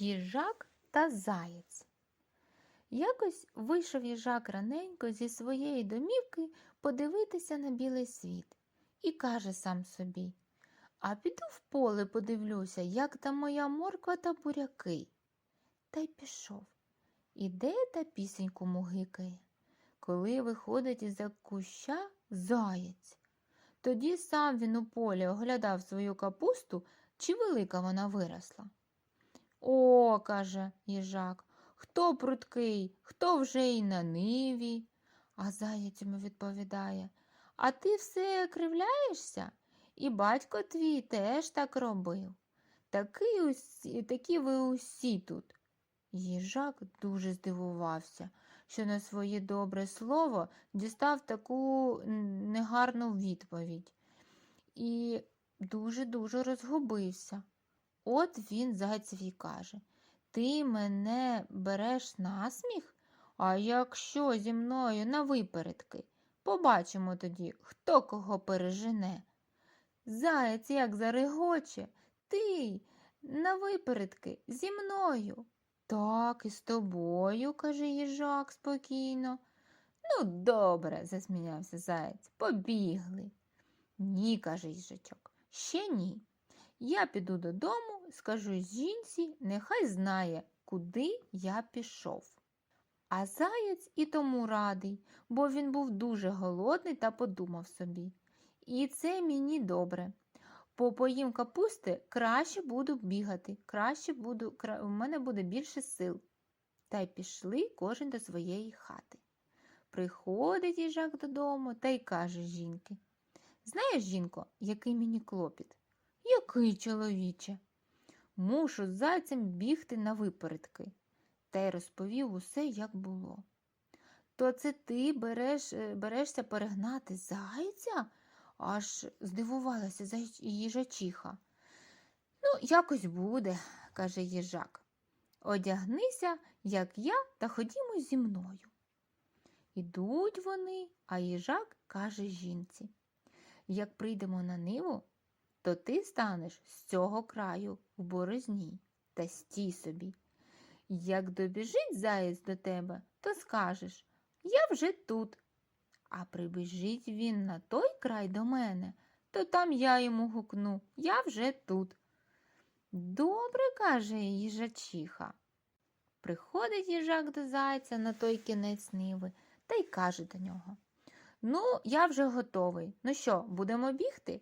Їжак та заєць. Якось вийшов їжак раненько зі своєї домівки подивитися на білий світ і каже сам собі А піду в поле подивлюся, як там моя морква та буряки. Та й пішов. Іде та пісеньку мугикає. Коли виходить із-за куща заєць. Тоді сам він у полі оглядав свою капусту, чи велика вона виросла. О, каже їжак, хто пруткий, хто вже й на ниві. А заєць йому відповідає, а ти все кривляєшся? І батько твій теж так робив. Такий усі, такі ви усі тут. Їжак дуже здивувався, що на своє добре слово дістав таку негарну відповідь і дуже-дуже розгубився. От він зайцеві каже Ти мене береш на сміх? А якщо зі мною на випередки? Побачимо тоді, хто кого пережене. Заєць як зарегоче, ти на випередки зі мною. Так, і з тобою, каже їжак спокійно. Ну, добре, засміявся заєць, побігли. Ні, каже їжачок, ще ні. Я піду додому, скажу жінці, нехай знає, куди я пішов. А заєць і тому радий, бо він був дуже голодний та подумав собі. І це мені добре. По поїм капусти краще буду бігати, краще буду, кра... у мене буде більше сил. Та й пішли кожен до своєї хати. Приходить їжак додому та й каже жінки. Знаєш, жінко, який мені клопіт? Який чоловіче? Мушу з зайцем бігти на випередки. Та й розповів усе, як було. То це ти береш, е, берешся перегнати зайця? аж здивувалася зай- їжачиха. Ну, якось буде, каже їжак. Одягнися, як я, та ходімо зі мною. Ідуть вони, а їжак каже жінці. Як прийдемо на ниву, то ти станеш з цього краю в борозні та стій собі. Як добіжить заєць до тебе, то скажеш Я вже тут. А прибіжить він на той край до мене, то там я йому гукну Я вже тут. Добре, каже їжачиха. Приходить їжак до зайця на той кінець ниви та й каже до нього Ну, я вже готовий. Ну що, будемо бігти?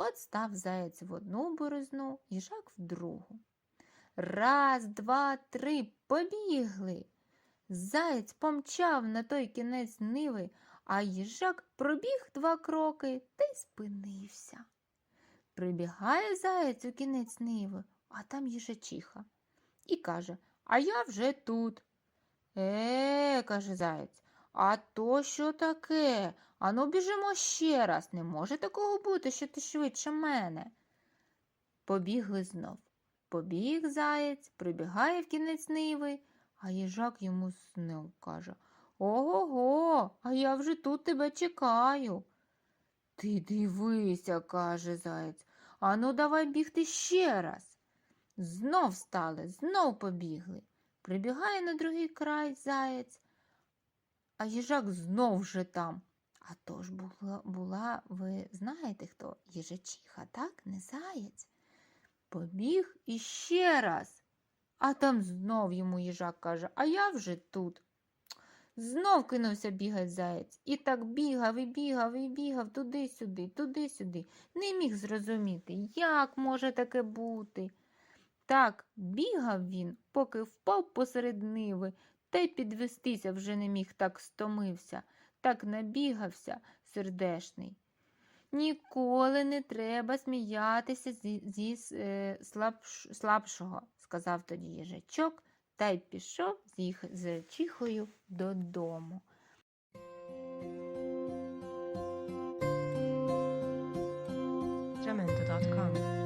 От став заєць в одну борозну, їжак в другу. Раз, два, три, побігли. Заєць помчав на той кінець ниви, а їжак пробіг два кроки та й спинився. Прибігає заєць у кінець ниви, а там їжачиха. І каже А я вже тут. Е, каже заєць, а то що таке? Ану біжимо ще раз. Не може такого бути, що ти швидше мене. Побігли знов. Побіг заєць, прибігає в кінець ниви, а їжак йому знов каже Ого го, а я вже тут тебе чекаю. Ти дивися, каже заєць, ану давай бігти ще раз. Знов стали, знов побігли. Прибігає на другий край заєць, а їжак знов же там. А то ж була, була, ви знаєте хто? Їжачиха, так, не заєць. Побіг іще раз. А там знов йому їжак каже, а я вже тут. Знов кинувся бігать заєць. І так бігав, і бігав, і бігав туди-сюди, туди-сюди. Не міг зрозуміти, як може таке бути. Так бігав він, поки впав посеред ниви, та й підвестися вже не міг, так стомився, так набігався сердешний. Ніколи не треба сміятися зі, зі е, слабш, слабшого, сказав тоді їжачок та й пішов з їх з чихою додому. Jamendo.com